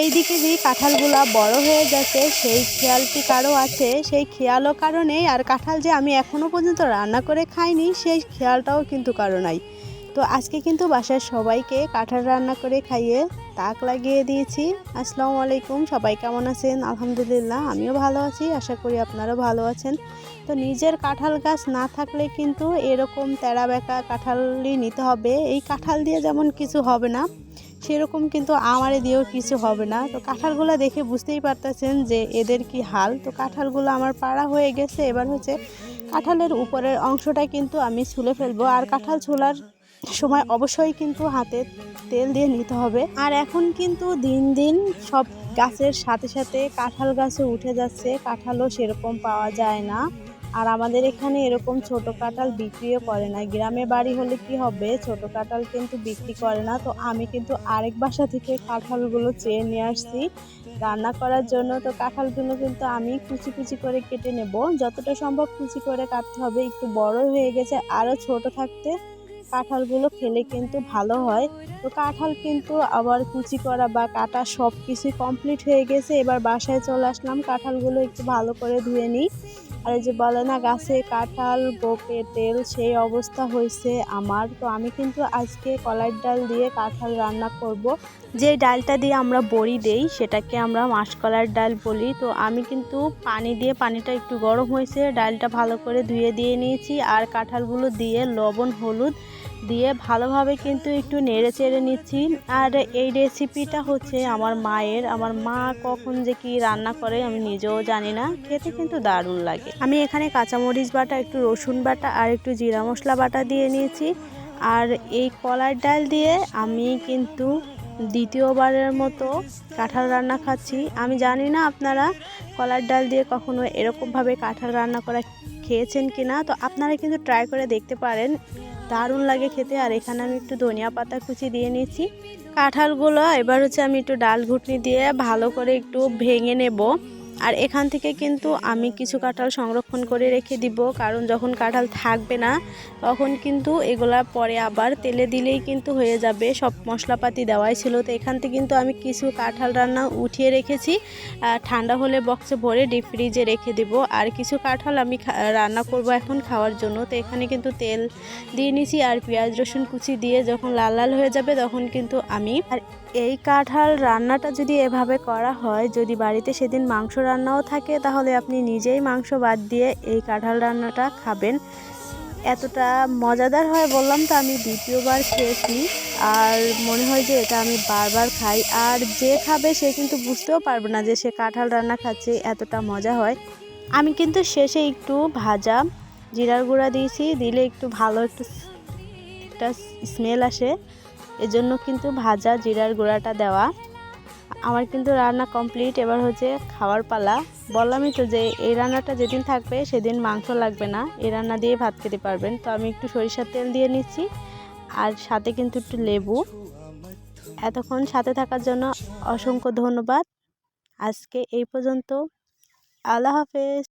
এইদিকে যে কাঁঠালগুলা বড় হয়ে যাচ্ছে সেই খেয়ালটি কারও আছে? সেই খেয়ালও কারণেই আর কাঁঠাল যে আমি এখনও পর্যন্ত রান্না করে খাইনি, সেই খেয়ালটাও কিন্তু কারও নাই। তো আজকে কিন্তু বাসার সবাইকে কাঁঠাল রান্না করে খাইয়ে তাক লাগিয়ে দিয়েছি। আসসালামু আলাইকুম, সবাই কেমন আছেন? আলহামদুলিল্লাহ, আমিও ভালো আছি, আশা করি আপনারাও ভালো আছেন। তো নিজের কাঁঠাল গাছ না থাকলে কিন্তু এরকম তেরা বেঁকা কাঁঠালই নিতে হবে। এই কাঁঠাল দিয়ে যেমন কিছু হবে না সেরকম কিন্তু আমারে দিয়েও কিছু হবে না। তো কাঁঠালগুলো দেখে বুঝতেই পারতেছেন যে এদের কি হাল। তো কাঁঠালগুলো আমার পাড়া হয়ে গেছে। এবার হচ্ছে কাঁঠালের উপরের অংশটা কিন্তু আমি ছুলে ফেলব। আর কাঁঠাল ছোলার সময় অবশ্যই কিন্তু হাতে তেল দিয়ে নিতে হবে। আর এখন কিন্তু দিন দিন সব গাছের সাথে সাথে কাঁঠাল গাছে উঠে যাচ্ছে। কাঁঠালও সেরকম পাওয়া যায় না। আর আমাদের এখানে এরকম ছোট কাঁঠাল বিক্রিও করে না। গ্রামে বাড়ি হলে কি হবে? ছোট কাঁঠাল কিন্তু বিক্রি করে না। তো আমি কিন্তু আরেক বাসা থেকে কাঁঠালগুলো চেয়ে নিয়ে আসছি। রান্না করার জন্য তো কাঁঠালগুলো কিন্তু আমি কুচি কুচি করে কেটে নেব। যতটা সম্ভব কুচি করে কাটতে হবে। একটু বড় হয়ে গেছে আরও ছোট থাকতে কাঁঠালগুলো খেলে কিন্তু ভালো হয়। তো কাঁঠাল কিন্তু আবার কুচি করা বা কাটা সব কিছুই কমপ্লিট হয়ে গেছে। এবার বাসায় চলে আসলাম। কাঁঠালগুলো একটু ভালো করে ধুয়ে নিই। আর এই যে বলে না, গাছে কাঁঠাল গোপে তেল, সেই অবস্থা হয়েছে আমার। তো আমি কিন্তু আজকে কলার ডাল দিয়ে কাঁঠাল রান্না করব। যে ডালটা দিয়ে আমরা বড়ি দেই, সেটাকে আমরা মাসকলার ডাল বলি। তো আমি কিন্তু পানি দিয়ে, পানিটা একটু গরম হয়েছে। ডালটা ভালো করে ধুয়ে দিয়ে নিয়েছি। আর কাঁঠালগুলো দিয়ে লবণ, হলুদ দিয়ে ভালোভাবে কিন্তু একটু নেড়ে চেড়ে নিচ্ছি। আর এই রেসিপিটা হচ্ছে আমার মায়ের। আমার মা কখন যে কি রান্না করে আমি নিজেও জানি না। খেতে কিন্তু দারুণ লাগে। আমি এখানে কাঁচামরিচ বাটা, একটু রসুন বাটা আর একটু জিরা মশলা বাটা দিয়ে নিয়েছি। আর এই কলার ডাল দিয়ে আমি কিন্তু দ্বিতীয়বারের মতো কাঁঠাল রান্না খাচ্ছি। আমি জানি না আপনারা কলার ডাল দিয়ে কখনো এরকমভাবে কাঁঠাল রান্না করা খেয়েছেন কি না তো আপনারা কিন্তু ট্রাই করে দেখতে পারেন। দারুণ লাগে খেতে। আর এখানে আমি একটু ধনিয়া পাতা কুচি দিয়ে নিয়েছি। কাঁঠালগুলো, এবার হচ্ছে আমি একটু ডাল ঘুটনি দিয়ে ভালো করে একটু ভেঙে নেব। আর এখান থেকে কিন্তু আমি কিছু কাঁঠাল সংরক্ষণ করে রেখে দিব, কারণ যখন কাঁঠাল থাকবে না, তখন কিন্তু এগুলা পরে আবার তেলে দিলেই কিন্তু হয়ে যাবে। সব মশলাপাতি দেওয়াই ছিল। তো এখান থেকে কিন্তু আমি কিছু কাঁঠাল রান্না উঠিয়ে রেখেছি। ঠান্ডা হলে বক্সে ভরে ডিপ ফ্রিজে রেখে দিব। আর কিছু কাঁঠাল আমি রান্না করব এখন খাওয়ার জন্য। তো এখানে কিন্তু তেল দিয়ে নিছি আর পেঁয়াজ, রসুন কুচি দিয়ে যখন লাল লাল হয়ে যাবে, তখন কিন্তু আমি আর এই কাঁঠাল রান্নাটা যদি এভাবে করা হয়, যদি বাড়িতে সেদিন মাংস রান্নাও থাকে, তাহলে আপনি নিজেই মাংস বাদ দিয়ে এই কাঁঠাল রান্নাটা খাবেন। এতটা মজাদার হয় বললাম তো, আমি দ্বিতীয়বার খেয়েছি। আর মনে হয় যে এটা আমি বারবার খাই। আর যে খাবে সে কিন্তু বুঝতেও পারবে না যে সে কাঁঠাল রান্না খাচ্ছে, এতটা মজা হয়। আমি কিন্তু শেষে একটু ভাজা জিরার গুঁড়া দিয়েছি, দিলে একটু ভালো একটু একটা স্মেল আসে। এজন্য কিন্তু ভাজা জিরার গুঁড়াটা দেওয়া। আমার কিন্তু রান্না কমপ্লিট। এবার হচ্ছে খাওয়ার পালা। বললামই তো যে এই রান্নাটা যেদিন থাকবে সেদিন মাংস লাগবে না। এই রান্না দিয়ে ভাত খেতে পারবেন। তো আমি একটু সরিষার তেল দিয়ে নিচ্ছি। আর সাথে কিন্তু একটু লেবু। এতক্ষণ সাথে থাকার জন্য অসংখ্য ধন্যবাদ। আজকে এই পর্যন্ত। আল্লাহ হাফেজ।